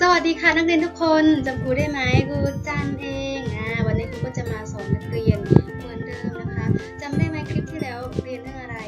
สวัสดีค่ะนักเรียนทุกคนจำครูได้ไหมครูจันเองอ่าวันนี้ครูก็จะมาสอนนักเรียนเหมือนเดิมนะคะจำได้ไหมคลิปที่แล้วเรียนเรื่องอะไร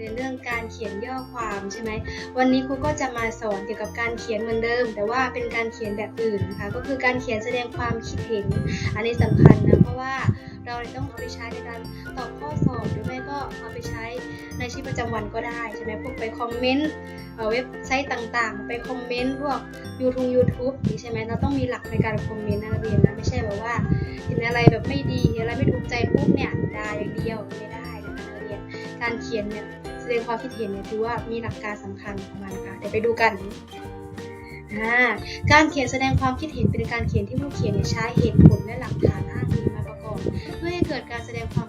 เรียนเรื่องการเขียนย่อความใช่ไหมวันนี้ครูก็จะมาสอนเกี่ยวกับการเขียนเหมือนเดิม แต่ว่าเป็นการเขียนแบบอื่นนะคะก็คือการเขียนแสดงความคิดเห็น อันนี้สำคัญนะเพราะว่าเราต้องเอาไปใช้ในการตอบข้อสอบหรือไม่ก็เอาไปใช้ในชีวิตประจำวันก็ได้ใช่ไหมพวกไปคอมเมนต์เว็บไซต์ต่างๆ ไปคอมเมนต์พวกยูทูบยูทูบนี่ใช่ไหมเราต้องมีหลักในการคอมเมนต์นะเรียนนะไม่ใช่แบบว่าเห็นอะไรแบบไม่ดีเห็นอะไรไม่ถูกใจปุ๊บเนี่ยด่าอย่างเดียวไม่ได้นะคะนักเรียนการเขียนเนี่ย ดงความคิดเห็นเนี่ยถือว่ามีหลักการสำคัญของมันนะคะเดี๋ยวไปดูกันการเขียนแสดงความคิดเห็นเป็นการเขียนที่ผู้เขียนใช้เหตุผลและหลักฐานอ้างอิงมาประกอบ เพื่อให้เกิดการแสดงความ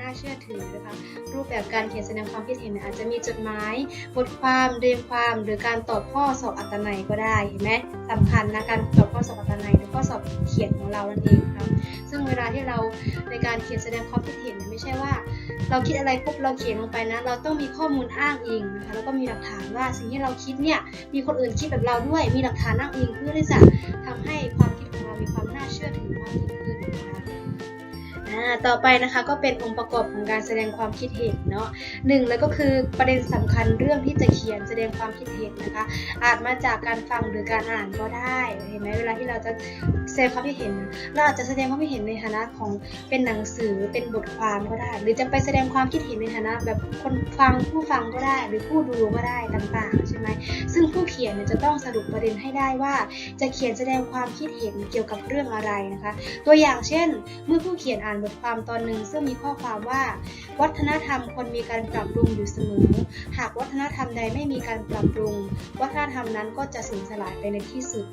น่าเชื่อถือนะคะรูปแบบการเขียนแสดงความคิดเห็นอาจจะมีจดหมาย บทความเรียงความหรือการตอบข้อสอบอัตนัยก็ได้เห็นไหมสำคัญนะการตอบข้อสอบอัตนัยหรือข้อสอบเขียนของเรานั่นเองครับซึ่งเวลาที่เราในการเขียนแสดงความคิดเห็นเนี่ยไม่ใช่ว่า เราคิดอะไรปุ๊บเราเขียนลงไปนะ เราต้องมีข้อมูลอ้างอิงนะคะแล้วก็มีหลักฐานว่าสิ่งที่เราคิดเนี่ยมีคนอื่นคิดแบบเราด้วย มีหลักฐานอ้างอิงเพื่อที่จะทำให้ ต่อไปนะคะก็เป็นองค์ประกอบของการแสดงความคิดเห็นเนาะหนึ่งเลยก็คือประเด็นสำคัญเรื่องที่จะเขียนแสดงความคิดเห็นนะคะ อาจมาจากการฟังหรือการอ่านก็ได้เห็นไหมเวลาที่เราจะแสดงความคิดเห็นเราอาจจะแสดงความคิดเห็นในฐานะของเป็นหนังสือเป็นบทความก็ได้ หรือจะไปแสดงความคิดเห็นในฐานะ แบบคนฟังผู้ฟังก็ได้ หรือผู้ดูก็ได้ต่างๆใช่ไหมซึ่งผู้เขียนเนี่ยจะต้องสรุปประเด็นให้ได้ว่า จะเขียนแสดงความคิดเห็นเกี่ยวกับเรื่องอะไรนะคะ ตัวอย่างเช่น เมื่อผู้เขียนอ่านบทความตอนหนึ่งซึ่งมีข้อความว่า วัฒนธรรมคนมีการปรับปรุงอยู่เสมอ หาก ฒนธรรมใดไม่มีการปรับปรุง วัฒนธรรมนั้นก็จะสูญสลายไปในที่สุด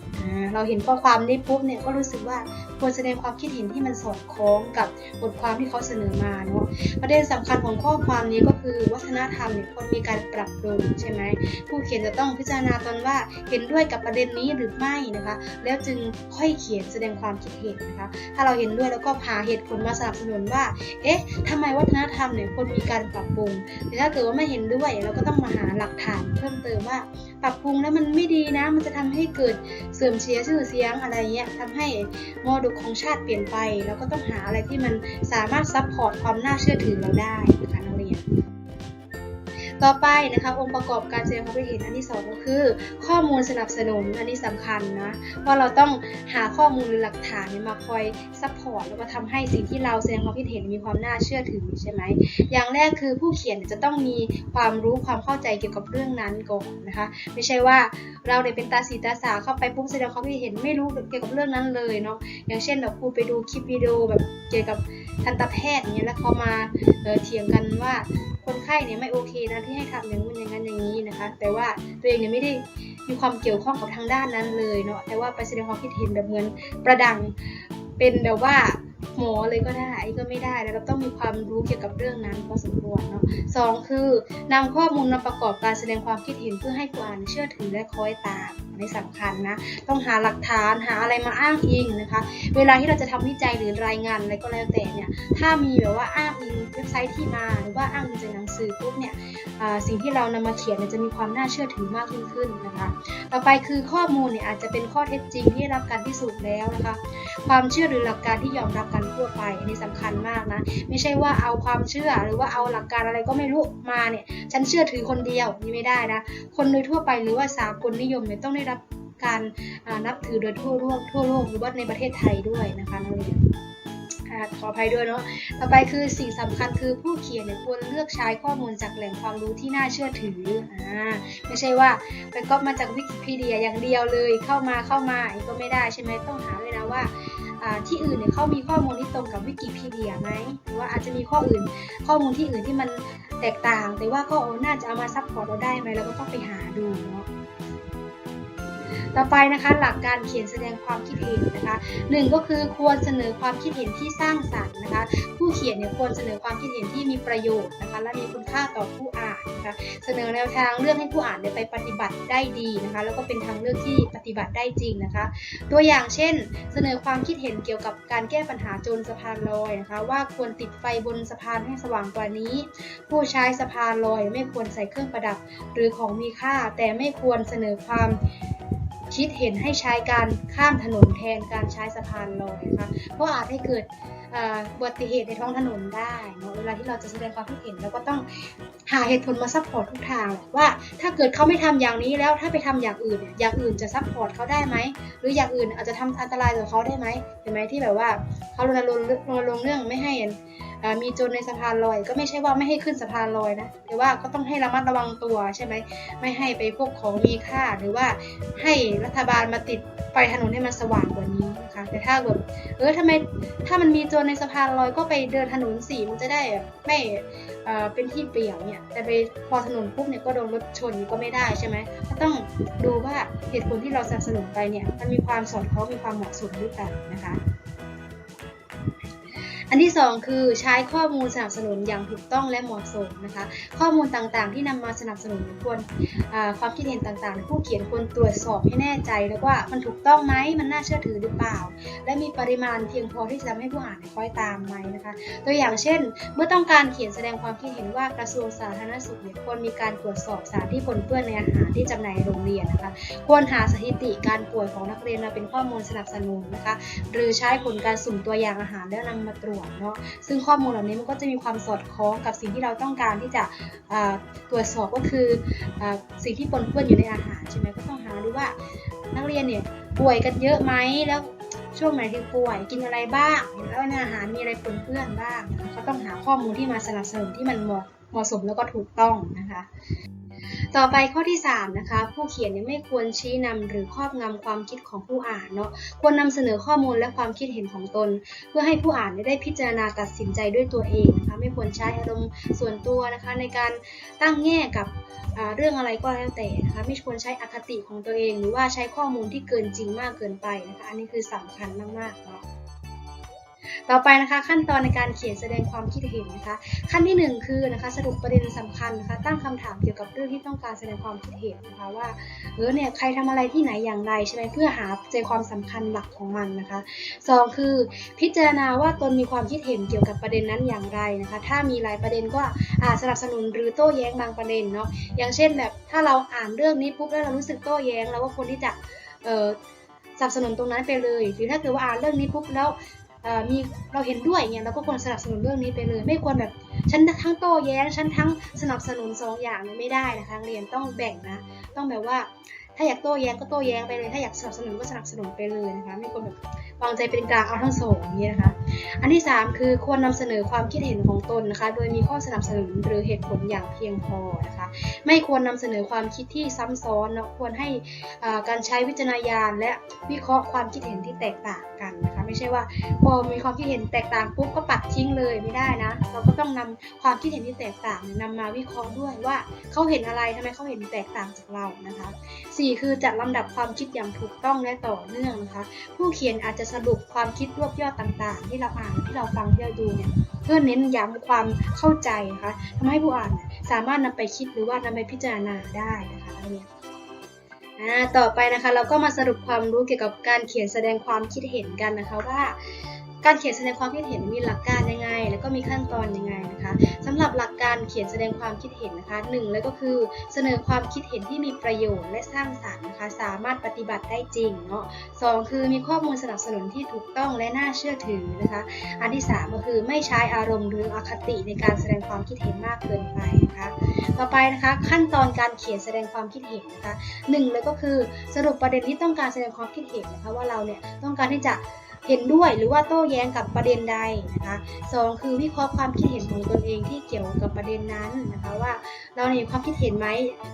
เราเห็นข้อความนี้ปุ๊บเนี่ยก็รู้สึกว่าควรแสดงความคิดเห็นที่มันสอดคล้องกับบทความที่เขาเสนอมาเนาะประเด็นสำคัญของข้อความนี้ก็คือวัฒนธรรมเนี่ยควรมีการปรับปรุงใช่ไหมผู้เขียนจะต้องพิจารณาตอนว่าเห็นด้วยกับประเด็นนี้หรือไม่นะคะ แล้วจึงค่อยเขียนแสดงความคิดเห็นนะคะ ถ้าเราเห็นด้วยแล้วก็หาเหตุผลมาสนับสนุนว่า เอ๊ะทำไมวัฒนธรรมเนี่ยควรมีการปรับปรุงแต่ถ้าเกิดว่าไม่เห็นด้วยเราก็ต้องมาหาหลักฐานเพิ่มเติมว่า ปรับปรุงแล้วมันไม่ดีนะ มันจะทำให้เกิดเสื่อมเสียชื่อเสียงอะไรเงี้ยทำให้มรดกของชาติเปลี่ยนไป แล้วก็ต้องหาอะไรที่มันสามารถซัพพอร์ตความน่าเชื่อถือเราได้นะคะนักเรียน ต่อไปนะคะองค์ประกอบการแสดงความคิดเห็นอันที่สองก็คือ ข้อมูลสนับสนุนอันนี้สำคัญนะว่าเราต้องหาข้อมูลหรือหลักฐานมาคอยซัพพอร์ตแล้วก็ทำให้สิ่งที่เราแสดงความคิดเห็นมีความน่าเชื่อถือใช่ไหมอย่างแรกคือผู้เขียนจะต้องมีความรู้ความเข้าใจเกี่ยวกับเรื่องนั้นก่อนนะคะ ไม่ใช่ว่าเราเนี่ยเป็นตาสีตาสาเข้าไปปุ๊บแสดงความคิดเห็นไม่รู้เกี่ยวกับเรื่องนั้นเลยเนาะอย่างเช่นแบบครูไปดูคลิปวิดีโอแบบเกี่ยวกับทันตแพทย์อย่างเงี้ยแล้วเขามาเเถียงกันว่า คนไข้เนี่ยไม่โอเคนะที่ให้ทำอย่างนู้นอย่างนั้นอย่างนี้นะคะ แต่ว่าตัวเองเนี่ยไม่ได้มีความเกี่ยวข้องกับทางด้านนั้นเลยเนาะแต่ว่าไปแสดงความคิดเห็นแบบเหมือนประดังเป็นแบบว่าหมอเลยก็ได้ก็ไม่ได้แล้วเราต้องมีความรู้เกี่ยวกับเรื่องนั้นพอสมควรเนาะสองคือนำข้อมูลมาประกอบการแสดงความคิดเห็นเพื่อให้ผู้อ่านเชื่อถือและคอยตาม อันนี้สำคัญนะ ต้องหาหลักฐานหาอะไรมาอ้างอิงนะคะ เวลาที่เราจะทำวิจัยหรือรายงานอะไรก็แล้วแต่เนี่ยถ้ามีแบบว่าอ้างอิงเว็บไซต์ที่มาหรือว่าอ้างอิงจากหนังสือปุ๊บเนี่ยสิ่งที่เรานำมาเขียนจะมีความน่าเชื่อถือมากยิ่งขึ้นนะคะ ต่อไปคือข้อมูลเนี่ยอาจจะเป็นข้อเท็จจริงที่ได้รับการพิสูจน์แล้วนะคะ ความเชื่อหรือหลักการที่ยอมรับกันทั่วไปอันนี้สำคัญมากนะไม่ใช่ว่าเอาความเชื่อหรือว่าเอาหลักการอะไรก็ไม่รู้มาเนี่ยฉันเชื่อถือคนเดียวนี่ไม่ได้นะคนโดยทั่วไปหรือว่าสากลนิยมเนี่ยต้องได้รับการนับถือโดยทั่วโลกทั่วโลกหรือว่าในประเทศไทยด้วยนะคะนักเรียนอ่าขออภัยด้วยเนาะ ต่อไปคือสิ่งสำคัญคือผู้เขียนเนี่ยควรเลือกใช้ข้อมูลจากแหล่งความรู้ที่น่าเชื่อถือ อ่า ไม่ใช่ว่าไปก๊อปมาจากวิกิพีเดียอย่างเดียวเลย เข้ามาเข้ามาอันนี้ก็ไม่ได้ใช่ไหมต้องหาด้วยนะว่าอ่าที่อื่นเนี่ยเขามีข้อมูลที่ตรงกับวิกิพีเดียไหมหรือว่าอาจจะมีข้ออื่น ข้อมูลที่อื่นที่มันแตกต่าง แต่ว่าก็น่าจะเอามาซัพพอร์ตเราได้ไหมเราก็ต้องไปหาดูเนาะ ต่อไปนะคะหลักการเขียนแสดงความคิดเห็นนะคะหนึ่งก็คือควรเสนอความคิดเห็นที่สร้างสรรค์นะคะ ผู้เขียนเนี่ยควรเสนอความคิดเห็นที่มีประโยชน์นะคะ และมีคุณค่าต่อผู้อ่านนะคะ เสนอแนวทางเลือกให้ผู้อ่านเนี่ยไปปฏิบัติได้ดีนะคะ แล้วก็เป็นทางเลือกที่ปฏิบัติได้จริงนะคะ ตัวอย่างเช่น เสนอความคิดเห็นเกี่ยวกับการแก้ปัญหาโจรสะพานลอยนะคะ ว่าควรติดไฟบนสะพานให้สว่างกว่านี้ ผู้ใช้สะพานลอยไม่ควรใส่เครื่องประดับ หรือของมีค่าแต่ไม่ควรเสนอความ คิดเห็นให้ใช้การข้ามถนนแทนการใช้สะพานลอยนะคะเพราะอาจให้เกิดอ่ออุบัติเหตุในท้องถนนได้เนอะเวลาที่เราจะแสดงความคิดเห็นเราก็ต้องหาเหตุผลมาซัพพอร์ตทุกทางว่าถ้าเกิดเขาไม่ทำอย่างนี้แล้วถ้าไปทำอย่างอื่นเนี่ยอย่างอื่นจะซัพพอร์ตเขาได้ไหมหรืออย่างอื่นอาจจะทำอันตรายต่อเขาได้ไหมเห็นไหมที่แบบว่าเขารณรงค์รณรงเรื่องไม่ให้ มีโจรในสะพานลอย ก็ไม่ใช่ว่าไม่ให้ขึ้นสะพานลอยนะแต่ว่าก็ต้องให้ระมัดระวังตัวใช่ไหมไม่ให้ไปพวกของมีค่า หรือว่าให้รัฐบาลมาติดไฟถนนให้มันสว่างกว่านี้นะคะแต่ถ้าแบบเออทำไมถ้ามันมีโจรในสะพานลอยก็ไปเดินถนนสีมันจะได้แบบไม่เอ่อเป็นที่เปลี่ยวเนี่ยแต่ไปพอถนนปุ๊บเนี่ยก็โดนรถชนก็ไม่ได้ใช่ไหมก็ต้องดูว่าเหตุผลที่เราสนับสนุนไปเนี่ยมันมีความสอดคล้องมีความเหมาะสมหรือเปล่านะคะ อันที่สองคือใช้ข้อมูลสนับสนุนอย่างถูกต้องและเหมาะสมนะคะ ข้อมูลต่างๆ ที่นำมาสนับสนุนควรความคิดเห็นต่างๆ ผู้เขียนควรตรวจสอบให้แน่ใจแล้วว่ามันถูกต้องไหมมันน่าเชื่อถือหรือเปล่า และมีปริมาณเพียงพอที่จะทำให้ผู้อ่านเนี่ยคล้อยตามไหมนะคะ ตัวอย่างเช่น เมื่อต้องการเขียนแสดงความคิดเห็นว่ากระทรวงสาธารณสุขเนี่ยควรมีการตรวจสอบสารที่ปนเปื้อนในอาหารที่จำหน่ายโรงเรียนนะคะ ควรหาสถิติการป่วยของนักเรียนมาเป็นข้อมูลสนับสนุนนะคะ หรือใช้ผลการสุ่มตัวอย่างอาหารแล้วนำมาตรวจเนาะซึ่งข้อมูลเหล่านี้มันก็จะมีความสอดคล้องกับสิ่งที่เราต้องการที่จะตรวจสอบก็คืออสิ่งที่ปนเปื้อนอยู่ในอาหารใช่ไหมก็ต้องหาดูว่า นักเรียนเนี่ยป่วยกันเยอะไหมแล้วช่วงไหนที่ป่วยกินอะไรบ้างแล้วในอาหารมีอะไรปนเปื้อนบ้างนะคะก็ต้องหาข้อมูลที่มาสนับสนุนที่มันเหมาะเหมาะสมแล้วก็ถูกต้องนะคะ ต่อไปข้อที่ 3 นะคะ ผู้เขียนเนี่ยไม่ควรชี้นำหรือครอบงำความคิดของผู้อ่านเนาะควรนำเสนอข้อมูลและความคิดเห็นของตน เพื่อให้ผู้อ่านได้พิจารณาตัดสินใจด้วยตัวเองนะคะไม่ควรใช้อารมณ์ส่วนตัวนะคะในการตั้งแง่กับเรื่องอะไรก็แล้วแต่นะคะไม่ควรใช้อคติของตัวเอง หรือว่าใช้ข้อมูลที่เกินจริงมากเกินไปนะคะอันนี้คือสำคัญมากๆเนาะ ต่อไปนะคะขั้นตอนในการเขียนแสดงความคิดเห็นนะคะ ขั้นที่หนึ่งคือนะคะสรุปประเด็นสำคัญนะคะตั้งคำถามเกี่ยวกับเรื่องที่ต้องการแสดงความคิดเห็นนะคะว่าเออเนี่ยใครทำอะไรที่ไหนอย่างไรใช่ไหมเพื่อหาใจความสำคัญหลักของมันนะคะสองคือ พิจารณาว่าตนมีความคิดเห็นเกี่ยวกับประเด็นนั้นอย่างไรนะคะ ถ้ามีหลายประเด็นก็อาจสนับสนุนหรือโต้แย้งบางประเด็นเนาะอย่างเช่นแบบถ้าเราอ่านเรื่องนี้ปุ๊บแล้วเรารู้สึกโต้แย้ง แล้วว่าคนที่จะเออสนับสนุนตรงนั้นไปเลย หรือถ้าเกิดว่าอ่านเรื่องนี้ปุ๊บแล้ว มีเราเห็นด้วยเนี่ยเราก็ควรสนับสนุนเรื่องนี้ไปเลย ไม่ควรแบบฉันทั้งโต้แย้งฉันทั้งสนับสนุนสองอย่างเนี่ยไม่ได้นะคะเรียนต้องแบ่งนะ ต้องแบบว่าถ้าอยากโต้แย้งก็โต้แย้งไปเลย ถ้าอยากสนับสนุนก็สนับสนุนไปเลยนะคะไม่ควรแบบวางใจเป็นกลางเอาทั้งสองอย่างนี้นะคะ อันที่ 3 คือควรนำเสนอความคิดเห็นของตนนะคะ โดยมีข้อสนับสนุนหรือเหตุผลอย่างเพียงพอนะคะ ไม่ควรนำเสนอความคิดที่ซ้ำซ้อนเนาะควรให้การใช้วิจารณญาณและวิเคราะห์ความคิดเห็นที่แตกต่างกันนะ ไม่ใช่ว่าพอมีความคิดเห็นแตกต่างปุ๊บก็ปัดทิ้งเลยไม่ได้นะ เราก็ต้องนำความคิดเห็นที่แตกต่างนี่ยนำมาวิเคราะห์ด้วยว่าเขาเห็นอะไรทำไมเขาเห็นแตกต่างจากเรานะคะสี่คือจัดลำดับความคิดอย่างถูกต้องและต่อเนื่องนะคะ ผู้เขียนอาจจะสรุปความคิดรวบยอดต่างๆ ที่เราอ่านที่เราฟังที่เราดูเนี่ยเพื่อเน้นย้ำความเข้าใจนะคะทำให้ผู้อ่านสามารถนำไปคิดหรือว่านำไปพิจารณาได้นะคะเรียนอ่า ต่อไปนะคะเราก็มาสรุปความรู้เกี่ยวกับการเขียนแสดงความคิดเห็นกันนะคะว่า การเขียนแสดงความคิดเห็นมีหลักการยังไง แล้วก็มีขั้นตอนยังไงนะคะ สำหรับหลักการเขียนแสดงความคิดเห็นนะคะหนึ่งเลยก็คือเสนอความคิดเห็นที่มีประโยชน์และสร้างสรรค์นะคะสามารถปฏิบัติได้จริงเนาะสองคือมีข้อมูลสนับสนุนที่ถูกต้องและน่าเชื่อถือนะคะอันที่สามก็คือไม่ใช้อารมณ์หรืออคติในการแสดงความคิดเห็นมากเกินไปนะคะต่อไปนะคะขั้นตอนการเขียนแสดงความคิดเห็นนะคะหนึ่งเลยก็คือสรุปประเด็นที่ต้องการแสดงความคิดเห็นนะคะว่าเราเนี่ยต้องการที่จะ เห็นด้วยหรือว่าโต้แย้งกับประเด็นใดนะคะสองคือวิเคราะห์ความคิดเห็นของตนเองที่เกี่ยวกับประเด็นนั้นนะคะว่าเราเนี่ยมีความคิดเห็นไหม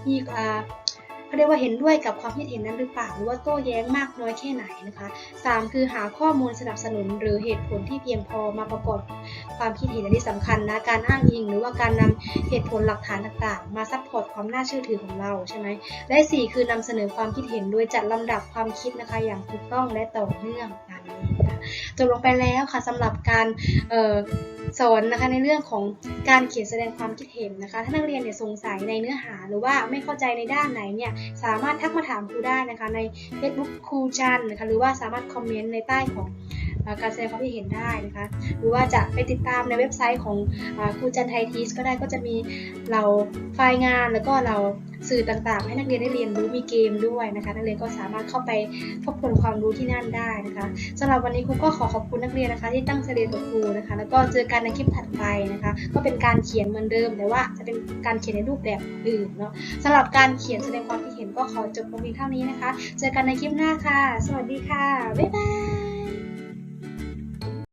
มีอ่าเขาเรียกว่าเห็นด้วยกับความคิดเห็นนั้นหรือเปล่าหรือว่าโต้แย้งมากน้อยแค่ไหนนะคะสามคือหาข้อมูลสนับสนุนหรือเหตุผลที่เพียงพอมาประกอบความคิดเห็นอันนี้สำคัญนะการอ้างอิงหรือว่าการนำเหตุผลหลักฐานต่างๆ มาซัพพอร์ตความน่าเชื่อถือของเราใช่ไหมและสี่คือนำเสนอความคิดเห็นโดยจัดลำดับความคิดนะคะอย่างถูกต้องและต่อเนื่องนะ จบลงไปแล้วค่ะสำหรับการออสอนนะคะในเรื่องของการเขียนแสดงความคิดเห็นนะคะ ถ้านักเรียนเนี่ยสงสัยในเนื้อหาหรือว่าไม่เข้าใจในด้านไหนเนี่ยสามารถทักมาถามครูได้นะคะใน Facebook ครูจันนะคะหรือว่าสามารถคอมเมนต์ในใต้ของ การแสดงความคิดเห็นได้นะคะ หรือว่าจะไปติดตามในเว็บไซต์ของครูจันไทยทีสก็ได้ก็จะมีเราไฟล์งานแล้วก็เราสื่อต่างๆ ให้นักเรียนได้เรียนรู้มีเกมด้วยนะคะ นักเรียนก็สามารถเข้าไปทบทวนความรู้ที่นั่นได้นะคะสำหรับวันนี้ครูก็ขอขอบคุณนักเรียนนะคะ ที่ตั้งใจเรียนกับครูนะคะ แล้วก็เจอกันในคลิปถัดไปนะคะ ก็เป็นการเขียนเหมือนเดิม แต่ว่าจะเป็นการเขียนในรูปแบบอื่นเนาะสำหรับการเขียนแสดงความคิดเห็นก็ขอจบลงเพียงเท่านี้นะคะ เจอกันในคลิปหน้าค่ะ สวัสดีค่ะบ๊ายบาย